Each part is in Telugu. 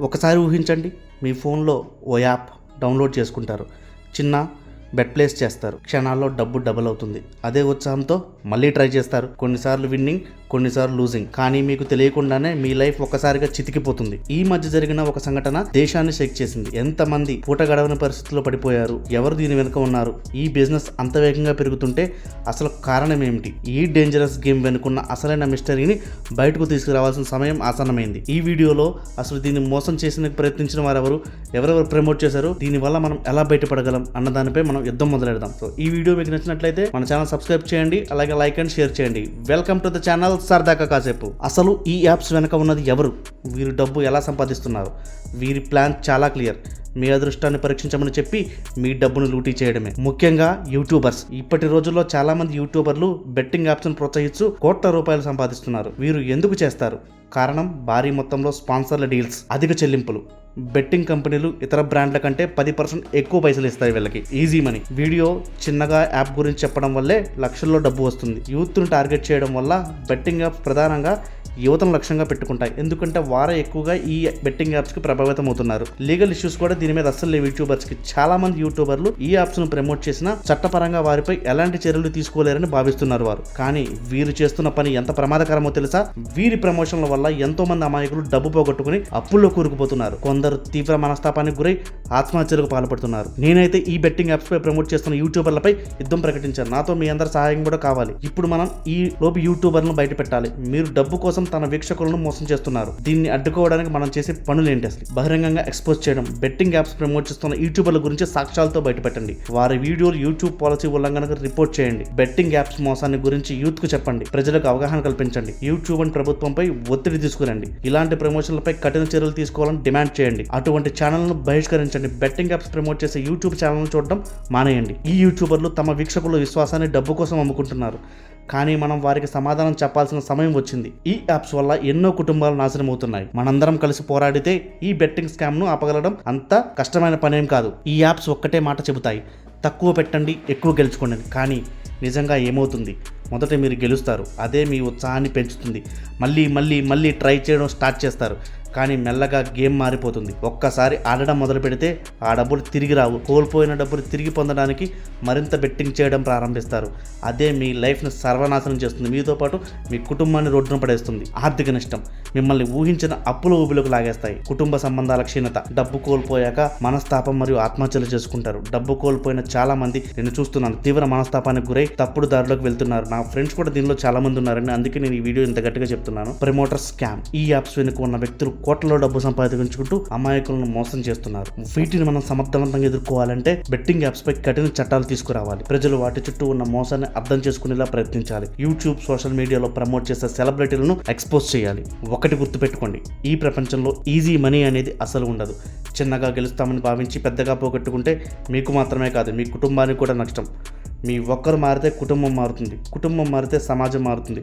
ఒకసారి ఊహించండి మీ ఫోన్లో ఓ యాప్ డౌన్లోడ్ చేసుకుంటారు. చిన్న బెట్ ప్లేస్ చేస్తారు. క్షణాల్లో డబ్బు డబుల్ అవుతుంది. అదే ఉత్సాహంతో మళ్ళీ ట్రై చేస్తారు. కొన్నిసార్లు విన్నింగ్ కొన్నిసార్లు లూజింగ్ కానీ మీకు తెలియకుండానే మీ లైఫ్ ఒక్కసారిగా చితికిపోతుంది. ఈ మధ్య జరిగిన ఒక సంఘటన దేశాన్ని షేక్ చేసింది. ఎంతమంది పూట గడవని పరిస్థితుల్లో పడిపోయారు? ఎవరు దీని వెనుక ఉన్నారు? ఈ బిజినెస్ అంత వేగంగా పెరుగుతుంటే అసలు కారణం ఏమిటి? ఈ డేంజరస్ గేమ్ వెనుకున్న అసలైన మిస్టరీని బయటకు తీసుకురావాల్సిన సమయం ఆసన్నమైంది. ఈ వీడియోలో అసలు దీన్ని మోసం చేసేందుకు ప్రయత్నించిన వారెవరు? ఎవరెవరు ప్రమోట్ చేశారు? దీనివల్ల మనం ఎలా బయటపడగలం? అన్న దానిపై మనం యుద్ధం మొదలెడదాం. సో ఈ వీడియో మీకు నచ్చినట్లయితే మన ఛానల్ సబ్స్క్రైబ్ చేయండి. అలాగే లైక్ అండ్ షేర్ చేయండి. వెల్కమ్ టు ద ఛానల్ సరదాగా కాసేపు. అసలు ఈ యాప్స్ వెనక ఉన్నది ఎవరు? వీరు డబ్బు ఎలా సంపాదిస్తున్నారు? వీరి ప్లాన్ చాలా క్లియర్. మీ అదృష్టాన్ని పరీక్షించమని చెప్పి మీ డబ్బును లూటీ చేయడమే. ముఖ్యంగా యూట్యూబర్స్. ఇప్పటి రోజుల్లో చాలా మంది యూట్యూబర్లు బెట్టింగ్ యాప్స్ను ప్రోత్సహిస్తూ కోట్ల రూపాయలు సంపాదిస్తున్నారు. వీరు ఎందుకు చేస్తారు? కారణం భారీ మొత్తంలో స్పాన్సర్ల డీల్స్ అధిక చెల్లింపులు. బెట్టింగ్ కంపెనీలు ఇతర బ్రాండ్ల కంటే పది పర్సెంట్ ఎక్కువ పైసలు ఇస్తాయి వీళ్ళకి. ఈజీ మనీ వీడియో చిన్నగా యాప్ గురించి చెప్పడం వల్లే లక్షల్లో డబ్బు వస్తుంది. యూత్ను టార్గెట్ చేయడం వల్ల బెట్టింగ్ యాప్స్ ప్రధానంగా యువతను లక్ష్యంగా పెట్టుకుంటాయి. ఎందుకంటే వారే ఎక్కువగా ఈ బెట్టింగ్ యాప్స్కి ప్రభావితం అవుతున్నారు. లీగల్ ఇష్యూస్ కూడా దీని మీద అస్సలు లేవు. యూట్యూబర్స్కి చాలా మంది యూట్యూబర్లు ఈ యాప్స్ను ప్రమోట్ చేసినా చట్టపరంగా వారిపై ఎలాంటి చర్యలు తీసుకోలేరని భావిస్తున్నారు వారు. కానీ వీరు చేస్తున్న పని ఎంత ప్రమాదకరమో తెలుసా? వీరి ప్రమోషన్ల వల్ల ఎంతో మంది అమాయకులు డబ్బు పోగొట్టుకుని అప్పుల్లో కూరుకుపోతున్నారు. కొందరు తీవ్ర మనస్తాపానికి గురై ఆత్మహత్యలకు పాల్పడుతున్నారు. నేనైతే ఈ బెట్టింగ్ యాప్స్ పై ప్రమోట్ చేస్తున్న యూట్యూబర్లపై యుద్ధం ప్రకటించాను. నాతో మీ అందరి సహాయం కూడా కావాలి. ఇప్పుడు మనం ఈ లోపు యూట్యూబర్లను బయట పెట్టాలి మీరు డబ్బు కోసం తన వీక్షకులను మోసం చేస్తున్నారు. దీన్ని అడ్డుకోవడానికి మనం చేసే పనులు ఏంటి అసలు? బహిరంగంగా ఎక్స్పోజ్ చేయడం బెట్టింగ్ యాప్స్ ప్రమోట్ చేస్తున్న యూట్యూబర్ల గురించి సాక్ష్యాలతో బయటపెట్టండి. వారి వీడియోలు యూట్యూబ్ పాలసీ ఉల్లంఘనకు రిపోర్ట్ చేయండి. బెట్టింగ్ యాప్స్ మోసాన్ని గురించి యూత్కు చెప్పండి. ప్రజలకు అవగాహన కల్పించండి. యూట్యూబ్ అండ్ ప్రభుత్వంపై ఒత్తిడి తీసుకురండి. ఇలాంటి ప్రమోషన్లపై కఠిన చర్యలు తీసుకోవాలని డిమాండ్ చేయండి. అటువంటి ఛానల్ను బహిష్కరించండి. బెట్టింగ్ యాప్స్ ప్రమోట్ చేసే యూట్యూబ్ ఛానల్ను చూడడం మానేయండి. ఈ యూట్యూబర్లు తమ వీక్షకుల విశ్వాసాన్ని డబ్బు కోసం అమ్ముకుంటున్నారు. కానీ మనం వారికి సమాధానం చెప్పాల్సిన సమయం వచ్చింది. ఈ యాప్స్ వల్ల ఎన్నో కుటుంబాలు నాశనం అవుతున్నాయి. మనందరం కలిసి పోరాడితే ఈ బెట్టింగ్ స్కామ్ను ఆపగలడం అంత కష్టమైన పనేం కాదు. ఈ యాప్స్ ఒక్కటే మాట చెబుతాయి. తక్కువ పెట్టండి ఎక్కువ గెలుచుకోండి. కానీ నిజంగా ఏమవుతుంది? మొదట మీరు గెలుస్తారు. అదే మీ ఉత్సాహాన్ని పెంచుతుంది. మళ్ళీ మళ్ళీ మళ్ళీ ట్రై చేయడం స్టార్ట్ చేస్తారు. కానీ మెల్లగా గేమ్ మారిపోతుంది. ఒక్కసారి ఆడడం మొదలు పెడితే ఆ డబ్బులు తిరిగి రావు. కోల్పోయిన డబ్బులు తిరిగి పొందడానికి మరింత బెట్టింగ్ చేయడం ప్రారంభిస్తారు. అదే మీ లైఫ్ను సర్వనాశనం చేస్తుంది. మీతో పాటు మీ కుటుంబాన్ని రోడ్డున పడేస్తుంది. ఆర్థిక నష్టం. మిమ్మల్ని ఊహించిన అప్పుల ఊబిలోకి లాగేస్తాయి. కుటుంబ సంబంధాల క్షీణత. డబ్బు కోల్పోయాక మనస్తాపం మరియు ఆత్మహత్యలు చేసుకుంటారు. డబ్బు కోల్పోయిన చాలా మంది నేను చూస్తున్నాను. తీవ్ర మనస్తాపానికి గురై తప్పుడు దారిలోకి వెళ్తున్నారు. నా ఫ్రెండ్స్ కూడా దీనిలో చాలా మంది ఉన్నారని అందుకే నేను ఈ వీడియో ఇంత గట్టిగా చెప్తున్నాను. Promoter scam. ఈ యాప్స్ వెనుక ఉన్న వ్యక్తులు కోట్లలో డబ్బు సంపాదించుకుంటూ అమాయకులను మోసం చేస్తున్నారు. వీటిని మనం సమర్థవంతంగా ఎదుర్కోవాలంటే బెట్టింగ్ యాప్స్ పై కఠిన చట్టాలు తీసుకురావాలి. ప్రజలు వాటి చుట్టూ ఉన్న మోసాన్ని అర్థం చేసుకునేలా ప్రయత్నించాలి. యూట్యూబ్ సోషల్ మీడియాలో ప్రమోట్ చేసే సెలబ్రిటీలను ఎక్స్పోజ్ చేయాలి. ఒకటి గుర్తుపెట్టుకోండి ఈ ప్రపంచంలో ఈజీ మనీ అనేది అసలు ఉండదు. చిన్నగా గెలుస్తామని భావించి పెద్దగా పోగొట్టుకుంటే మీకు మాత్రమే కాదు మీ కుటుంబానికి కూడా నష్టం. మీ ఒక్కరు మారితే కుటుంబం మారుతుంది కుటుంబం మారితే సమాజం మారుతుంది.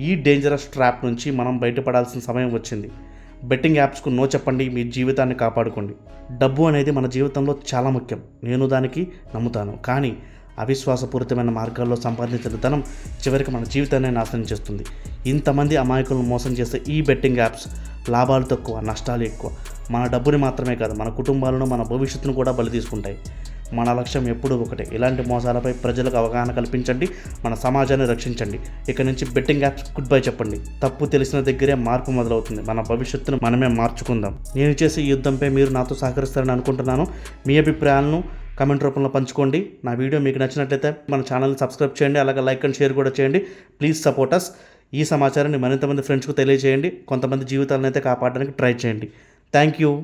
ఈ డేంజరస్ ట్రాప్ నుంచి మనం బయటపడాల్సిన సమయం వచ్చింది. బెట్టింగ్ యాప్స్కు నో చెప్పండి మీ జీవితాన్ని కాపాడుకోండి. డబ్బు అనేది మన జీవితంలో చాలా ముఖ్యం. నేను దానికి నమ్ముతాను. కానీ అవిశ్వాసపూరితమైన మార్గాల్లో సంపాదించిన ధనం చివరికి మన జీవితాన్ని నాశనం చేస్తుంది. ఇంతమంది అమాయకులను మోసం చేసే ఈ బెట్టింగ్ యాప్స్ లాభాలు తక్కువ నష్టాలు ఎక్కువ. మన డబ్బుని మాత్రమే కాదు మన కుటుంబాలను మన భవిష్యత్తును కూడా బలి తీసుకుంటాయి. మన లక్ష్యం ఎప్పుడూ ఒకటే. ఇలాంటి మోసాలపై ప్రజలకు అవగాహన కల్పించండి మన సమాజాన్ని రక్షించండి. ఇక నుంచి బెట్టింగ్ యాప్స్ గుడ్ బై చెప్పండి. తప్పు తెలిసిన దగ్గరే మార్పు మొదలవుతుంది. మన భవిష్యత్తును మనమే మార్చుకుందాం. నేను చేసే ఈ యుద్ధంపై మీరు నాతో సహకరిస్తారని అనుకుంటున్నాను. మీ అభిప్రాయాలను కమెంట్ రూపంలో పంచుకోండి. నా వీడియో మీకు నచ్చినట్లయితే మన ఛానల్ని సబ్స్క్రైబ్ చేయండి. అలాగే లైక్ అండ్ షేర్ కూడా చేయండి. ప్లీజ్ సపోర్ట్ అస్ ఈ సమాచారాన్ని మరింత మంది ఫ్రెండ్స్కు తెలియజేయండి. కొంతమంది జీవితాలను అయితే కాపాడడానికి ట్రై చేయండి. Thank you